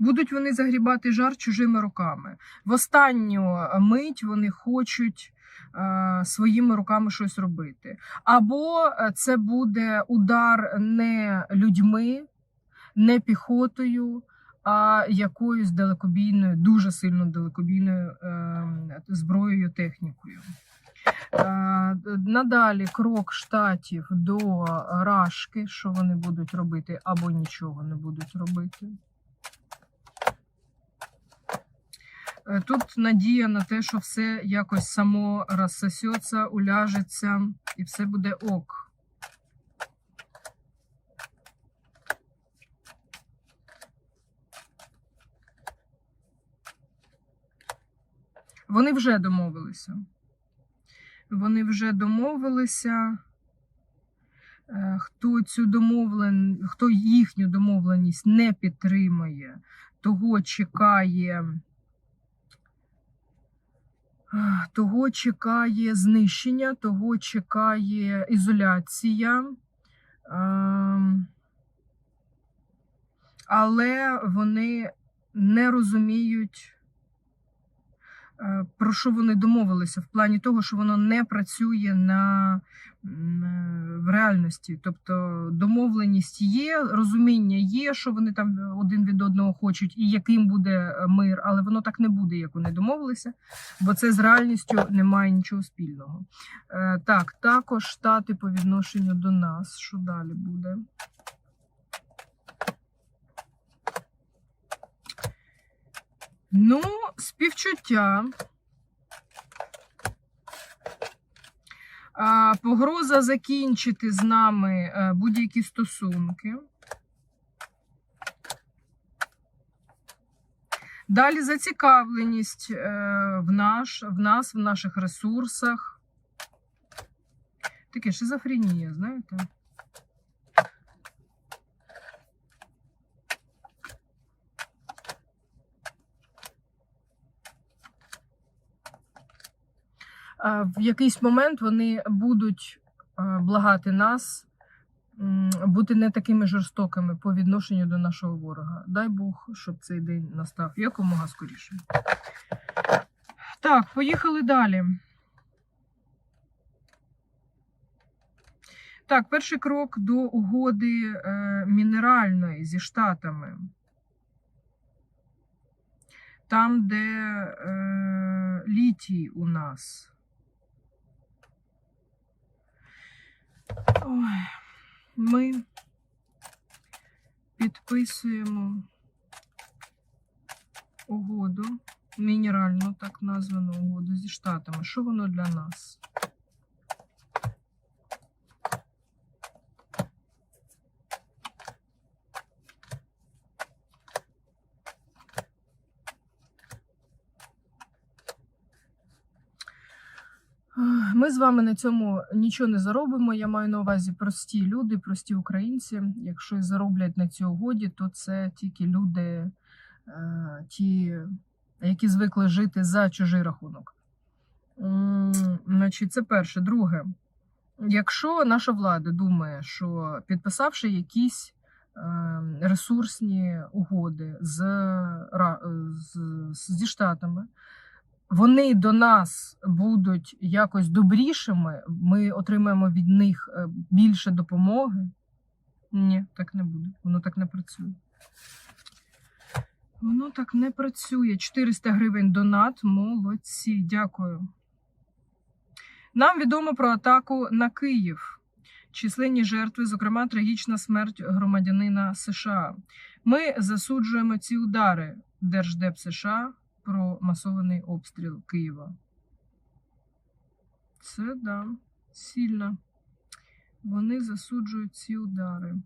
Будуть вони загрібати жар чужими руками. В останню мить вони хочуть е, своїми руками щось робити. Або е, це буде удар не людьми, не піхотою, а якоюсь далекобійною, дуже сильно далекобійною е, зброєю, технікою. Е, Надалі крок штатів до рашки, що вони будуть робити, або нічого не будуть робити. Е, Тут надія на те, що все якось само розсосеться, уляжеться і все буде ок. Вони вже домовилися. Вони вже домовилися. Е, Хто цю домовлен... хто їхню домовленість не підтримує, того чекає. Того чекає знищення, того чекає ізоляція. Ем, Але вони не розуміють, про що вони домовилися, в плані того, що воно не працює на, е, в реальності. Тобто домовленість є, розуміння є, що вони там один від одного хочуть, і яким буде е, мир, але воно так не буде, як вони домовилися, бо це з реальністю не має нічого спільного. Е, Так, також штати по відношенню до нас. Що далі буде? Ну, співчуття. Погроза закінчити з нами е, будь-які стосунки. Далі зацікавленість е, в, наш, в нас, в наших ресурсах. Таке шизофренія, знаєте? В якийсь момент вони будуть благати нас бути не такими жорстокими по відношенню до нашого ворога. Дай Бог, щоб цей день настав якомога скоріше. Так, поїхали далі. Так, перший крок до угоди е, мінеральної зі Штатами. Там, де е, літій у нас. Ой, ми підписуємо угоду, мінеральну так названу угоду зі Штатами. Що воно для нас? Ми з вами на цьому нічого не заробимо. Я маю на увазі прості люди, прості українці. Якщо і зароблять на цій угоді, то це тільки люди, е, ті, які звикли жити за чужий рахунок. Значить, це перше. Друге, якщо наша влада думає, що підписавши якісь е, ресурсні угоди з, з, зі Штатами, вони до нас будуть якось добрішими, ми отримаємо від них е, більше допомоги. Ні, так не буде. Воно так не працює. Воно так не працює. 400 гривень донат. Молодці. Дякую. Нам відомо про атаку на Київ. Численні жертви, зокрема, трагічна смерть громадянина США. Ми засуджуємо ці удари Держдеп США про масований обстріл Києва. Це да, сильно. Вони засуджують ці удари.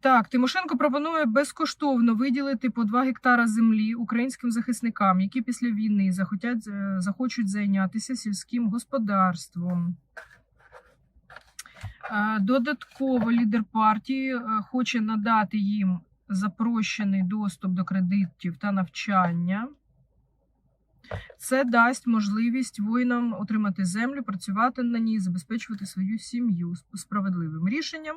Так, Тимошенко пропонує безкоштовно виділити по 2 гектара землі українським захисникам, які після війни захотять, е, захочуть зайнятися сільським господарством. Е, Додатково лідер партії е, хоче надати їм запрощений доступ до кредитів та навчання. Це дасть можливість воїнам отримати землю, працювати на ній, забезпечувати свою сім'ю справедливим рішенням.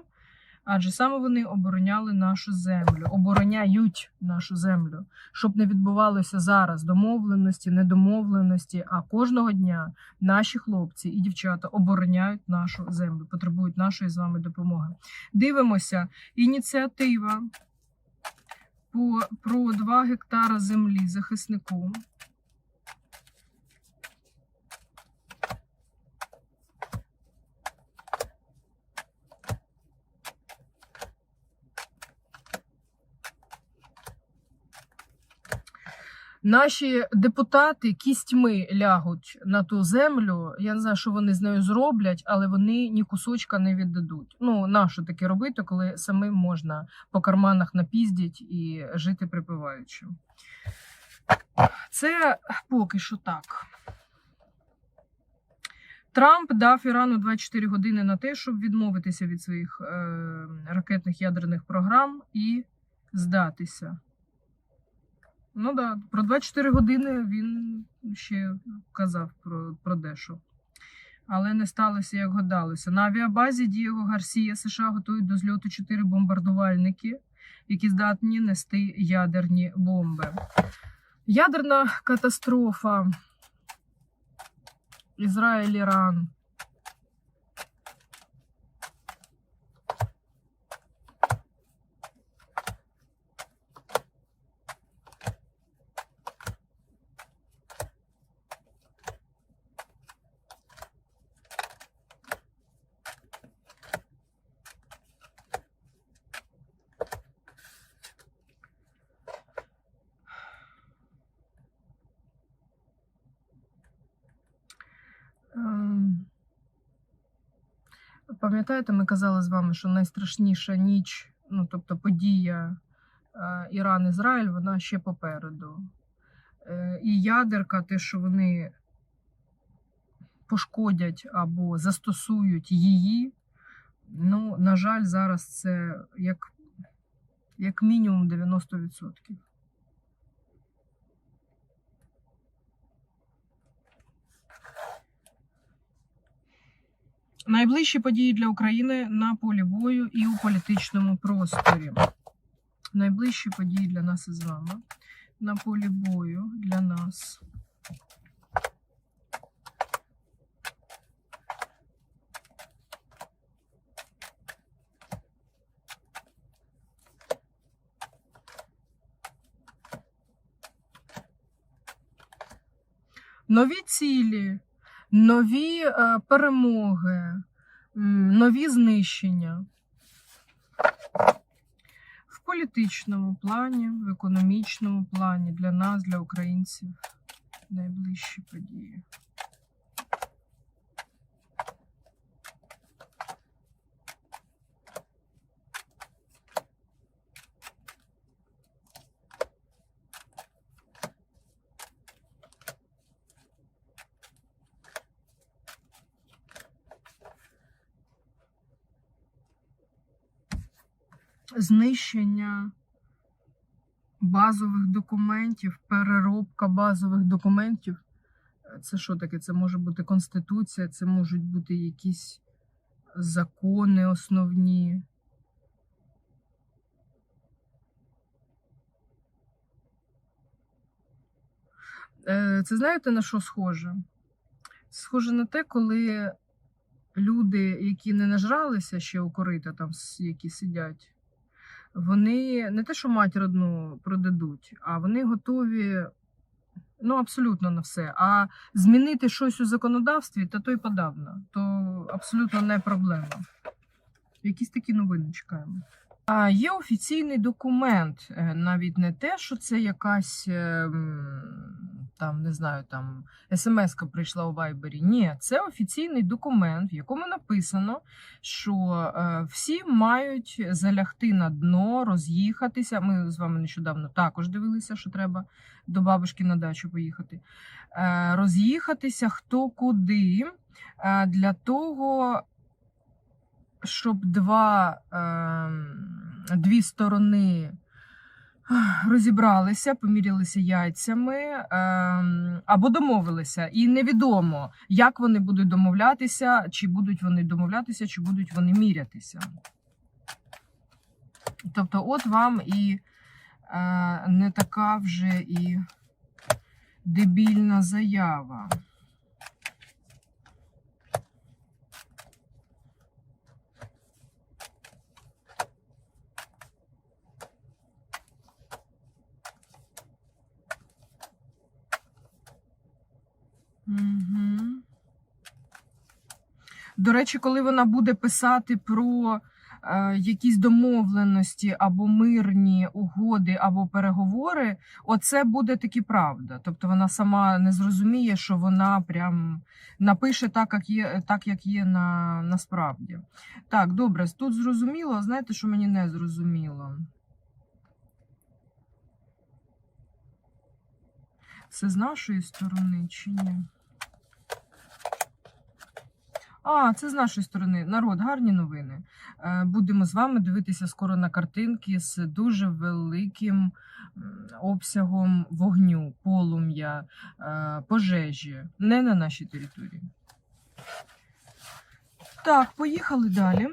Адже саме вони обороняли нашу землю, обороняють нашу землю, щоб не відбувалося зараз домовленості, недомовленості. А кожного дня наші хлопці і дівчата обороняють нашу землю, потребують нашої з вами допомоги. Дивимося, ініціатива по, про 2 гектара землі захиснику. Наші депутати кістьми лягуть на ту землю. Я не знаю, що вони з нею зроблять, але вони ні кусочка не віддадуть. Ну, нащо таке робити, коли самим можна по карманах напіздіть і жити припиваючи. Це поки що так. Трамп дав Ірану 24 години на те, щоб відмовитися від своїх е, ракетних ядерних програм і здатися. Ну так, да, про 24 години він ще казав про, про дещо. Але не сталося, як гадалося. На авіабазі Дієго Гарсія США готують до зльоту 4 бомбардувальники, які здатні нести ядерні бомби. Ядерна катастрофа. Ізраїль, Іран. Пам'ятаєте, ми казали з вами, що найстрашніша ніч, ну тобто подія е, Іран-Ізраїль, вона ще попереду. Е, І ядерка, те, що вони пошкодять або застосують її, ну, на жаль, зараз це як, як мінімум 90%. Найближчі події для України на полі бою і у політичному просторі. Найближчі події для нас із вами на полі бою для нас. Нові цілі, нові е, перемоги, нові знищення. В політичному плані, в економічному плані для нас, для українців, найближчі події. Знищення базових документів, переробка базових документів. Це що таке? Це може бути конституція, це можуть бути якісь закони основні. Е, Це знаєте на що схоже? Схоже на те, коли люди, які не нажралися ще у корита, там які сидять, вони не те, що мать родну продадуть, а вони готові ну, абсолютно на все. А змінити щось у законодавстві, то то й подавно, то абсолютно не проблема. Якісь такі новини чекаємо. А є офіційний документ, е, навіть не те, що це якась е, м, там, не знаю, там смс-ка прийшла у Вайбері. Ні, це офіційний документ, в якому написано, що е, всі мають залягти на дно, роз'їхатися. Ми з вами нещодавно також дивилися, що треба до бабушки на дачу поїхати. Е, роз'їхатися хто куди е, для того, щоб два, е, дві сторони розібралися, помірялися яйцями е, або домовилися. І невідомо, як вони будуть домовлятися, чи будуть вони домовлятися, чи будуть вони мірятися. Тобто, от вам і е, не така вже і дебільна заява. До речі, коли вона буде писати про е, якісь домовленості або мирні угоди, або переговори, оце буде таки правда. Тобто вона сама не зрозуміє, що вона прям напише так, як є, так, як є на, насправді. Так, добре, тут зрозуміло, а знаєте, що мені не зрозуміло? Це з нашої сторони чи ні? А, це з нашої сторони. Народ, гарні новини. Е, Будемо з вами дивитися скоро на картинки з дуже великим обсягом вогню, полум'я, е, пожежі. Не на нашій території. Так, поїхали далі.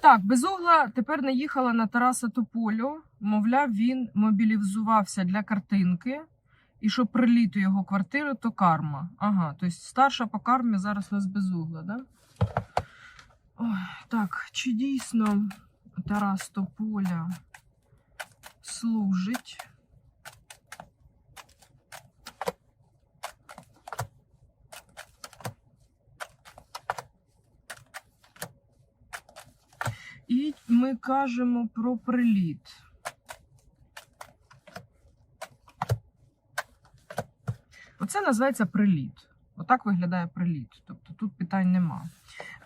Так, безугла тепер наїхала на Тараса Тополю. Мовляв, він мобілізувався для картинки. І що приліт у його квартиру, то карма. Ага, тобто старша по кармі зараз у нас безугла, да? Ой, так, чи дійсно Тарас Тополя служить? І ми кажемо про приліт. Оце називається приліт. Отак виглядає приліт. Тобто тут питань нема.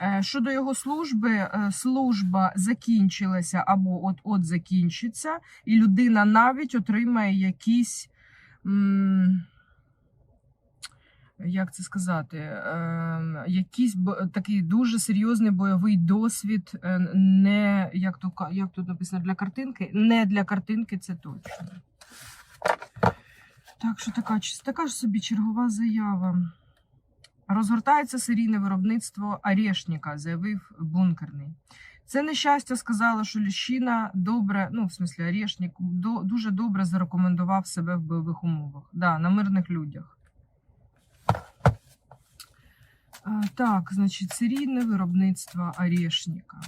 Е, Щодо його служби, е, служба закінчилася або от-от закінчиться, і людина навіть отримає якісь. Як це сказати, е, якийсь такий дуже серйозний бойовий досвід, е, не як то як тут написано для картинки, не для картинки, це точно. Так що така, така ж собі чергова заява. Розгортається серійне виробництво Орешника, заявив бункерний. Це нещастя сказала, що Ліщина добре, ну, в смислі, Орешник, до, дуже добре зарекомендував себе в бойових умовах. Да, на мирних людях. Так, значить, серійне виробництво Орешника.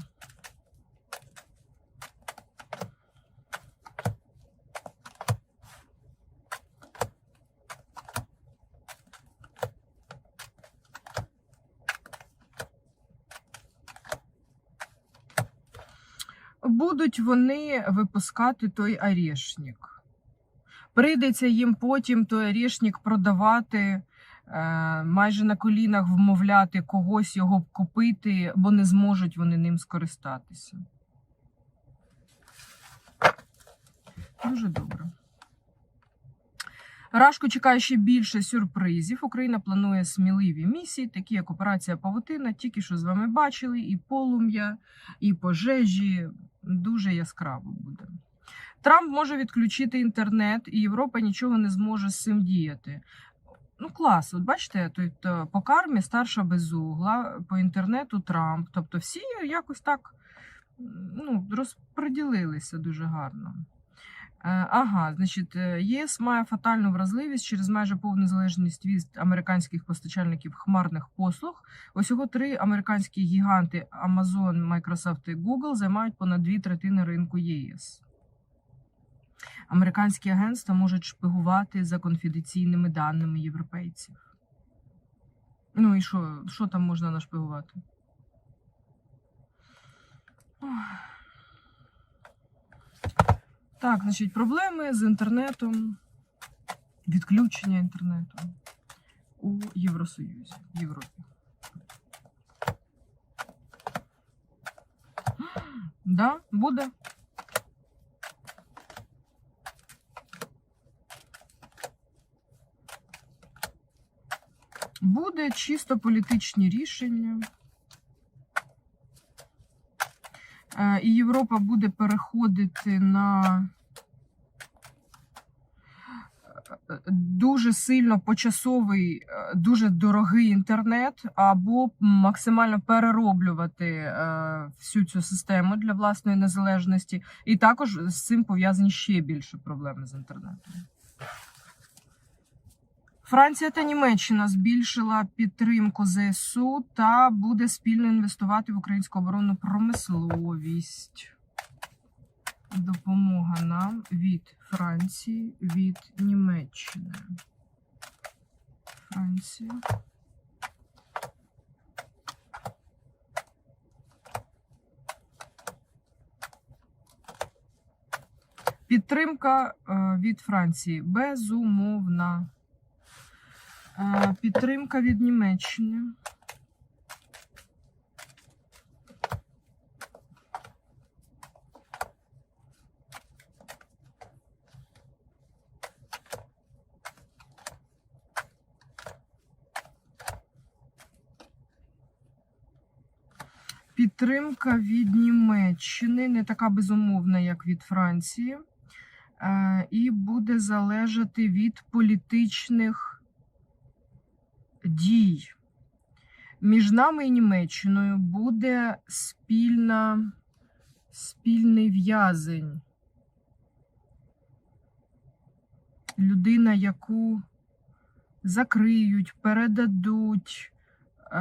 Будуть вони випускати той орешник. Прийдеться їм потім той орешник продавати, е, майже на колінах вмовляти когось його купити, бо не зможуть вони ним скористатися. Дуже добре. Рашку чекає ще більше сюрпризів. Україна планує сміливі місії, такі як операція Павутина, тільки що з вами бачили, і полум'я, і пожежі. Дуже яскраво буде. Трамп може відключити інтернет, і Європа нічого не зможе з цим діяти. Ну, клас, от бачите, тут е, по кармі старша безугла, по інтернету Трамп. Тобто всі якось так ну, розподілилися дуже гарно. Е, Ага, значить, е, ЄС має фатальну вразливість через майже повну залежність від американських постачальників хмарних послуг. Усього три американські гіганти Amazon, Microsoft і Google займають понад дві третини ринку ЄС. Американські агентства можуть шпигувати за конфіденційними даними європейців. Ну і що, що там можна нашпигувати? Ох. Так, значить, проблеми з інтернетом, відключення інтернету у Євросоюзі, в Європі. Да, буде. Буде чисто політичні рішення. Е, І Європа буде переходити на е, дуже сильно почасовий, е, дуже дорогий інтернет, або максимально перероблювати е, всю цю систему для власної незалежності. І також з цим пов'язані ще більше проблеми з інтернетом. Франція та Німеччина збільшила підтримку ЗСУ та буде спільно інвестувати в українську оборонну промисловість. Допомога нам від Франції, від Німеччини. Франція. Підтримка е, від Франції безумовна. Е, Підтримка від Німеччини. Підтримка від Німеччини не така безумовна, як від Франції, е, і буде залежати від політичних дій. Між нами і Німеччиною буде спільна, спільний в'язень. Людина, яку закриють, передадуть,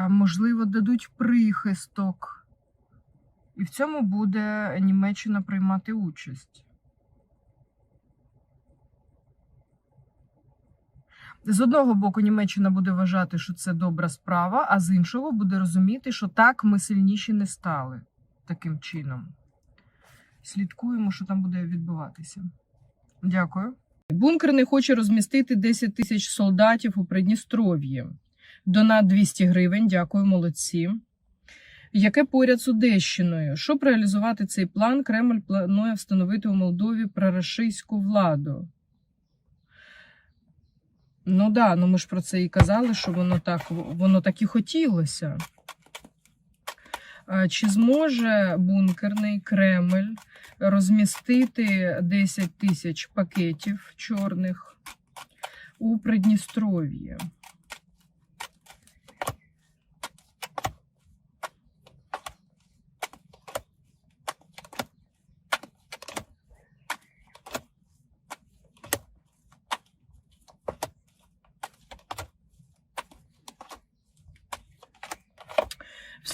можливо, дадуть прихисток. І в цьому буде Німеччина приймати участь. З одного боку, Німеччина буде вважати, що це добра справа, а з іншого буде розуміти, що так ми сильніші не стали таким чином. Слідкуємо, що там буде відбуватися. Дякую. Бункер не хоче розмістити 10 тисяч солдатів у Придністров'ї. Донат 200 гривень. Дякую, молодці. Яке поряд з Одещиною? Щоб реалізувати цей план, Кремль планує встановити у Молдові прорашистську владу. Ну да, ну ми ж про це і казали, що воно так, воно так і хотілося. Чи зможе бункерний Кремль розмістити 10 тисяч пакетів чорних у Придністров'ї?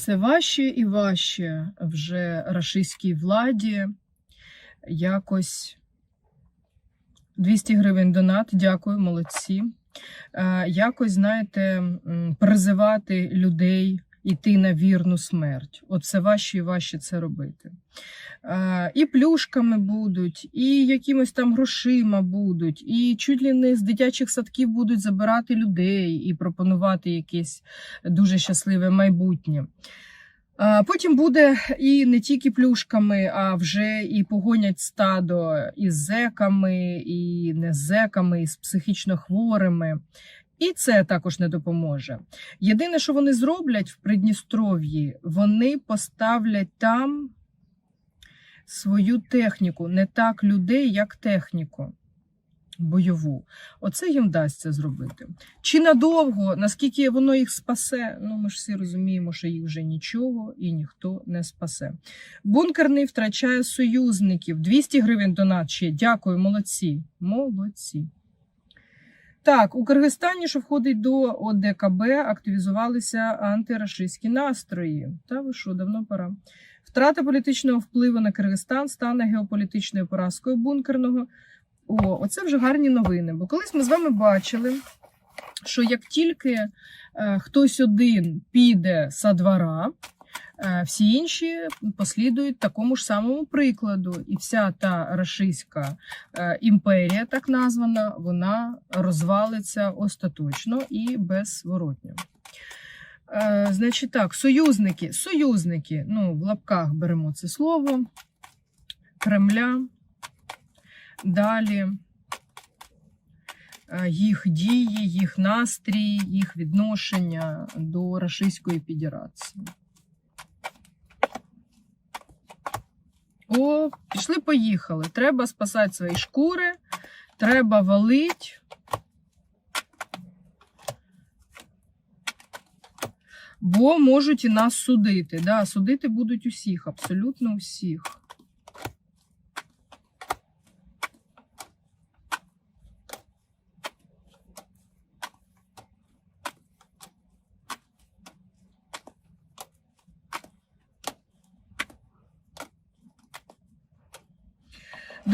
Все важче і важче вже рашистській владі якось 200 гривень донат, дякую, молодці. Е, Якось, знаєте, призивати людей йти на вірну смерть. От все важче і важче це робити. І плюшками будуть, і якимось там грошима будуть, і чуть ли не з дитячих садків будуть забирати людей і пропонувати якесь дуже щасливе майбутнє. Потім буде і не тільки плюшками, а вже і погонять стадо із зеками, і не з зеками, і з психічно хворими. І це також не допоможе. Єдине, що вони зроблять в Придністров'ї, вони поставлять там свою техніку, не так людей, як техніку бойову. Оце їм вдасться зробити. Чи надовго, наскільки воно їх спасе? Ну, ми ж всі розуміємо, що їх вже нічого і ніхто не спасе. Бункерний втрачає союзників. 200 гривень донат ще. Дякую, молодці. Молодці. Так, у Киргизстані, що входить до ОДКБ, активізувалися антирашистські настрої. Та ви що, давно пора. Втрата політичного впливу на Киргизстан стане геополітичною поразкою бункерного. О, оце вже гарні новини. Бо колись ми з вами бачили, що як тільки е, хтось один піде са двора, всі інші послідують такому ж самому прикладу. І вся та рашистська е, імперія, так названа, вона розвалиться остаточно і беззворотньо. Е, значить так, союзники, союзники, ну, в лапках беремо це слово, Кремля. Далі е, їх дії, їх настрій, їх відношення до Рашистської Федерації. бо пішли, поїхали. Треба спасати свої шкури, треба валить. Бо можуть і нас судити. Да, Судити будуть усіх, абсолютно усіх.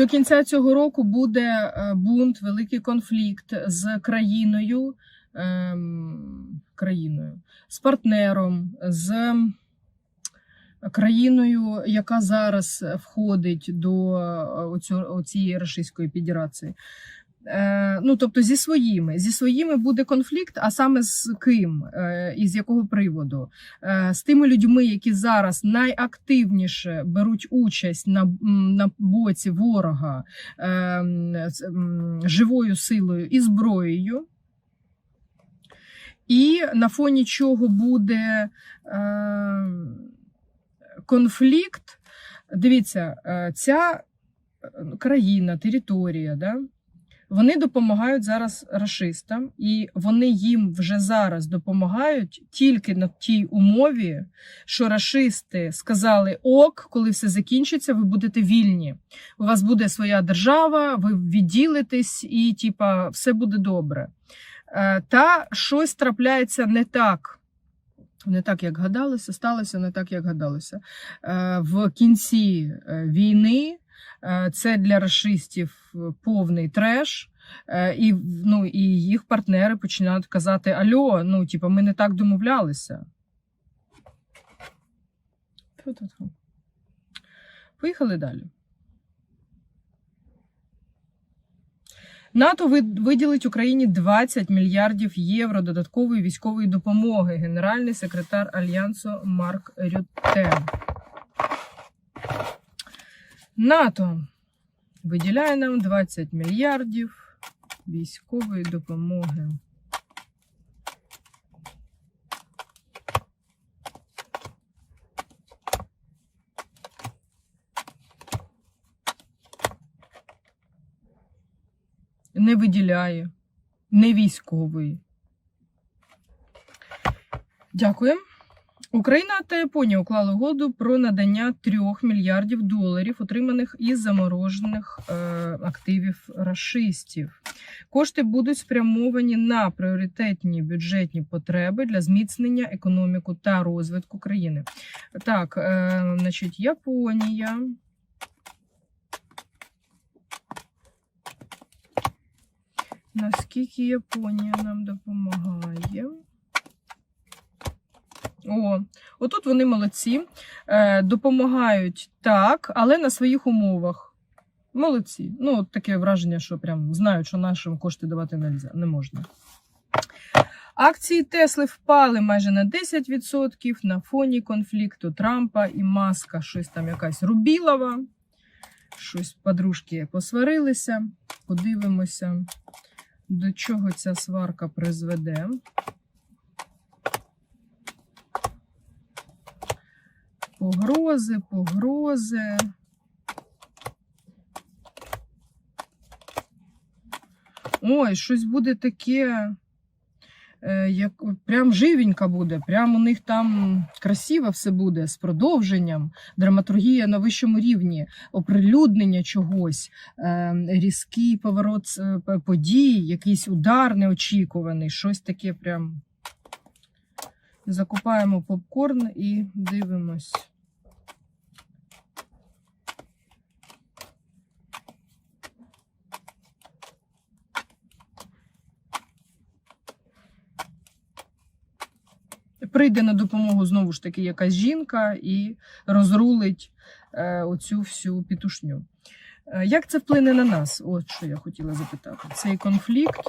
До кінця цього року буде е, бунт, великий конфлікт з країною, ем, країною, з партнером, з країною, яка зараз входить до е, цієї Російської Федерації. Е, ну, тобто зі своїми. Зі своїми буде конфлікт, а саме з ким е, і з якого приводу? Е, з тими людьми, які зараз найактивніше беруть участь на, на боці ворога живою силою і зброєю. І на фоні чого буде конфлікт. Дивіться, ця країна, територія, да, вони допомагають зараз рашистам, і вони їм вже зараз допомагають тільки на тій умові, що рашисти сказали: ок, коли все закінчиться, ви будете вільні. У вас буде своя держава, ви відділитесь, і типа все буде добре. Е, Та щось трапляється не так. Не так, як гадалося, сталося не так, як гадалося. Е, В кінці е, війни це для расистів повний треш. Е, І, ну, і їх партнери починають казати: Альо, ну, типу, ми не так домовлялися. Поїхали далі. НАТО виділить Україні 20 мільярдів євро додаткової військової допомоги. Генеральний секретар Альянсу Марк Рютте. НАТО виділяє нам 20 мільярдів військової допомоги. Не виділяє, не військової. Дякую. Україна та Японія уклали угоду про надання 3 мільярдів доларів, отриманих із заморожених е, активів рашистів. Кошти будуть спрямовані на пріоритетні бюджетні потреби для зміцнення економіку та розвитку країни. Так, е, значить, Японія. Наскільки Японія нам допомагає? О, отут вони молодці. Е, допомагають так, але на своїх умовах. Молодці. Ну, от таке враження, що прям знають, що нашим кошти давати не можна. Акції Тесли впали майже на 10% на фоні конфлікту Трампа і Маска. Щось там якась Рубілова. Щось подружки посварилися. Подивимося, до чого ця сварка призведе. Погрози, погрози. Ой, щось буде таке, е, як прям живенька буде. Прям у них там красиво все буде з продовженням, драматургія на вищому рівні, оприлюднення чогось, е, різкий поворот е, подій, якийсь удар неочікуваний, щось таке прям. Закупаємо попкорн і дивимось. Прийде на допомогу знову ж таки якась жінка і розрулить е, оцю всю пітушню. Е, як це вплине на нас? От що я хотіла запитати. Цей конфлікт.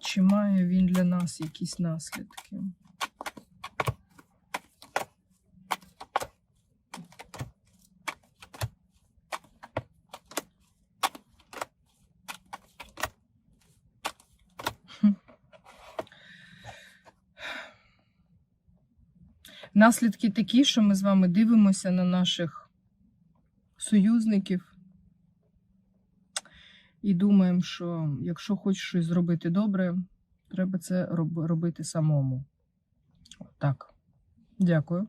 Чи має він для нас якісь наслідки? Наслідки такі, що ми з вами дивимося на наших союзників і думаємо, що якщо хочеш щось зробити добре, Треба це робити самому. Так. Дякую.